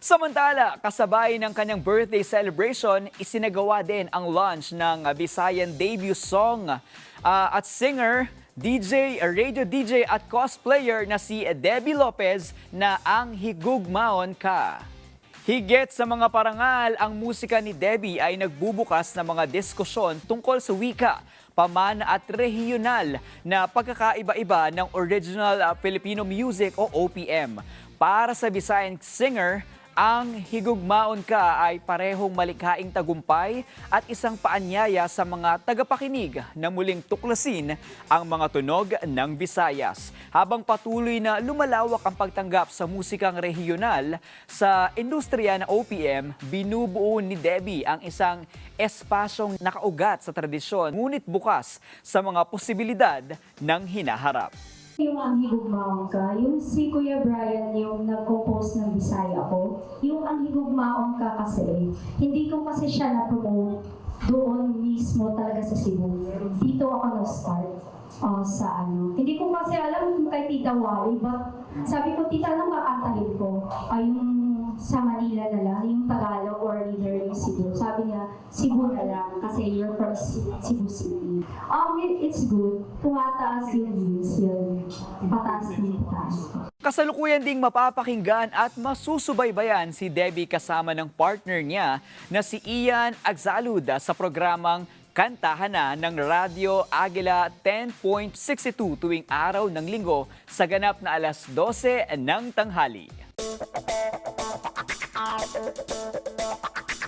Samantala, kasabay ng kanyang birthday celebration, isinagawa din ang launch ng Visayan debut song uh, at singer, DJ, radio DJ at cosplayer na si Debbie Lopez na ang Higugmaon Ka. Higit sa mga parangal, ang musika ni Debbie ay nagbubukas ng mga diskusyon tungkol sa wika, pamana at regional na pagkakaiba-iba ng original uh, Filipino music o OPM. Para sa Visayan singer, ang Higugmaon Ka ay parehong malikhaing tagumpay at isang paanyaya sa mga tagapakinig na muling tuklasin ang mga tunog ng Visayas. Habang patuloy na lumalawak ang pagtanggap sa musikang regional sa industriya ng OPM, binubuo ni Debbie ang isang espasyong nakaugat sa tradisyon ngunit bukas sa mga posibilidad ng hinaharap. Yung ang higugmaon ka, yung si Kuya Brian yung nag-compose ng Bisaya ko, yung ang higugmaon ka kasi, hindi ko kasi siya na-promote doon mismo talaga sa Cebu. Dito ako na-start uh, sa ano. Hindi ko kasi alam kay Tita Wally, but sabi ko, Tita, anong kakantahin ko? Ay, yung sa Manila na lang, yung Cebu. Sabi niya, Cebu na lang kasi you're from Cebu City. Um, it- it's good. Tumataas yung views yun. Pataas ng pataas. Kasalukuyan ding mapapakinggan at masusubaybayan si Debbie kasama ng partner niya na si Ian Agzaluda sa programang Kantahan na ng Radyo Agila 10.62 tuwing araw ng linggo sa ganap na alas 12 ng tanghali.